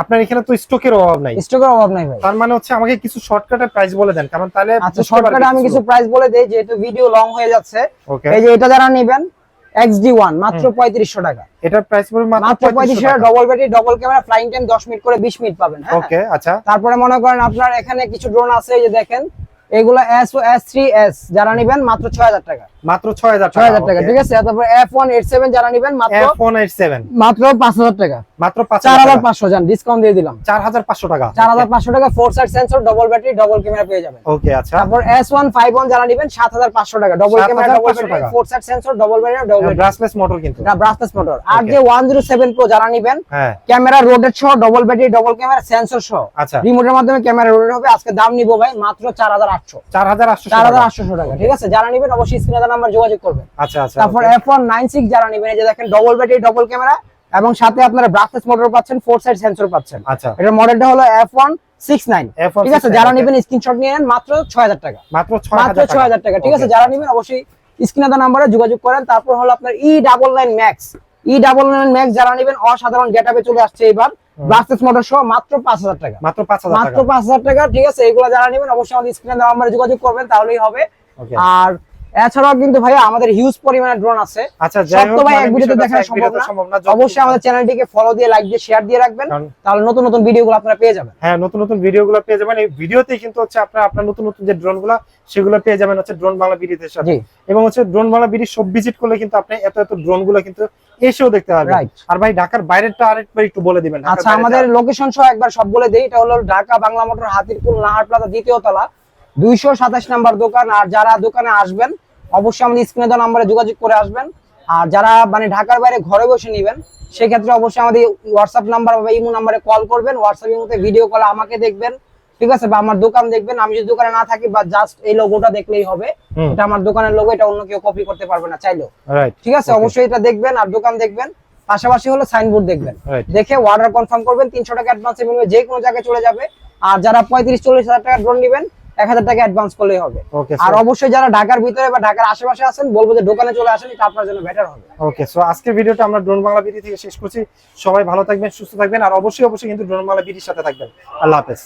আপনার এখানে তো স্টকের অভাব নাই। স্টকের অভাব নাই ভাই। তার মানে হচ্ছে আমাকে কিছু শর্টকাটে প্রাইস বলে দেন কারণ তাহলে আচ্ছা শর্টকাটে আমি কিছু। প্রাইস বলে দেই যেহেতু ভিডিও লং হয়ে যাচ্ছে। এই যে এটা যারা নেবেন XD1 ওয়ান মাত্র পঁয়ত্রিশশো টাকা। এটার প্রাইস পড়বে মাত্র মাত্র পঁয়ত্রিশশো টাকা। Double battery double camera flying time দশ মিনিট করে বিশ মিনিট পাবেন হ্যাঁ? ওকে আচ্ছা। তারপরে মনে করেন আপনার এখানে কিছু ড্রোন আছে এই যে দেখেন এগুলো S O S three S যারা নেবেন মাত্র ছয় হাজার টাকা। মাত্র ছয় হাজার ছয় হাজার টাকা ঠিক আছে? তারপর এফ ওয়ান এইট সেভেন যারা নেবেন মাত্র এফ ওয়ান এইট সেভেন মাত্র পাঁচ হাজার টাকা। মাত্র পাঁচ চার হাজার হাজার পাঁচশো যান ডিসকাউন্ট দিয়ে দিলাম। চার হাজার পাঁচশো টাকা চার হাজার পাঁচশো টাকা four side sensor double battery double camera পেয়ে যাবেন। ওকে আচ্ছা। তারপর এস ওয়ান ফাইভ ওয়ান যারা নেবেন সাত হাজার পাঁচশো টাকা double camera double 7,500 battery four side sensor double battery double battery brushless motor কিন্তু। ব্রাসলেস মোটর আর যে ওয়ান জিরো সেভেন প্রো যারা নেবেন ক্যামেরা রোটেট সহ double battery double camera sensor সহ। আচ্ছা। রিমোটের মাধ্যমে ক্যামেরা রোটেট হবে আজকে দাম নিবো ভাই মাত্র চার হাজার আটশো। চার হাজার আটশো চার হাজার আটশো টাকা ঠিক আছে? যারা নেবেন অবশ্যই স্ক্রিনে নাম্বার যোগাযোগ করবেন। আচ্ছা আচ্ছা তারপর এফ ওয়ান নাইন সিক্স যারা নেবেন এই যে দেখেন ডবল ব্যাটারি ডবল ক্যামেরা এবং সাথে আপনারা ব্রাসলেস মোটর পাচ্ছেন ফোর সাইড সেন্সর পাচ্ছেন। আচ্ছা। এটার মডেলটা হলো F one six nine F1 ঠিক আছে? যারা. নেবেন স্ক্রিনশট নিয়ে নেন মাত্র ছয় হাজার টাকা। মাত্র ছয় মাত্র হাজার ছয় হাজার টাকা। ঠিক আছে? যারা নেবেন অবশ্যই স্ক্রিনে নাম্বারে যোগাযোগ করেন। তারপর হলো আপনার E double nine max E double nine max যারা নেবেন অসাধারণ গেটাপে চলে আসছে এবার ব্রাসলেস মোটর সহ মাত্র পাঁচ হাজার টাকা। মাত্র পাঁচ হাজার মাত্র পাঁচ হাজার টাকা ঠিক আছে? এগুলো যারা নেবেন অবশ্যই আমাদের স্ক্রিনে নাম্বারে যোগাযোগ করবেন তাহলেই হবে। আর এছাড়াও কিন্তু আমাদের হিউজ পরিমাণে ড্রোন আছে। আচ্ছা সব তো ভাই মানে এক ভিডিওতে সম্ভব না। অবশ্যই আমাদের চ্যানেলটিকে ফলো দিয়ে লাইক দিয়ে শেয়ার দিয়ে রাখবেন। তাহলে নতুন নতুন ভিডিওগুলো আপনারা পেয়ে যাবেন। হ্যাঁ নতুন নতুন ভিডিও পেয়ে যাবেন। এই ভিডিওতেই কিন্তু হচ্ছে আপনার আপনার নতুন নতুন যে ড্রোন সেগুলো পেয়ে যাবেন হচ্ছে ড্রোন বাংলা সাথে। এবং হচ্ছে ড্রোন বাংলা বিডি সব ভিজিট করলে কিন্তু আপনি এত এত ড্রোন কিন্তু এসেও দেখতে পারবেন। আর ভাই ঢাকার আরেকবার একটু বলে দিবেন। আচ্ছা আমাদের লোকেশন সহ একবার সব বলে দেই। এটা হলো ঢাকা বাংলা মোটর হাতিরপুল নাহার প্লাজা দ্বিতীয় তলা। দুইশো সাতাশ নাম্বার দোকান আর যারা দোকানে আসবেন অবশ্যই আমাদের স্ক্রিনে দেওয়া নাম্বারে যোগাযোগ করে আসবেন। আর যারা মানে ঢাকার বাইরে ঘরে বসে নেবেন সেক্ষেত্রে অবশ্যই আমাদের হোয়াটসঅ্যাপ নাম্বার বা ইমো নাম্বারে কল করবেন। হোয়াটসঅ্যাপ ইমোতে ভিডিও কল আমাকে দেখবেন ঠিক আছে? বা আমার দোকান দেখবেন। আমি যদি দোকানে না থাকি বা জাস্ট এই লোগোটা দেখলেই হবে। এটা আমার দোকানের লোগো এটা অন্য কেউ কপি করতে পারবে না চাইলেও। ঠিক আছে? অবশ্যই এটা দেখবেন আর দোকান দেখবেন। পাশাপাশি হলো সাইনবোর্ড দেখবেন। দেখে অর্ডার কনফার্ম করবেন তিনশো টাকা অ্যাডভান্সে যে কোনো জায়গায় চলে যাবে। আর যারা পঁয়ত্রিশ চল্লিশ হাজার টাকা ড্রোন নেবেন এক হাজার টাকা অ্যাডভান্স করলেই হবে। ওকে আর অবশ্যই যারা ঢাকার ভিতরে বা ঢাকার আশেপাশে আছেন বলব যে দোকানে চলে আসেন এটা আপনার জন্য বেটার হবে। ওকে সো আজকের ভিডিওটা আমরা ড্রোন বাংলা বিডি থেকে শেষ করছি। সবাই ভালো থাকবেন সুস্থ থাকবেন আর অবশ্যই অবশ্যই কিন্তু ড্রোন বাংলা বিডির সাথে থাকবেন। আল্লাহ হাফেজ।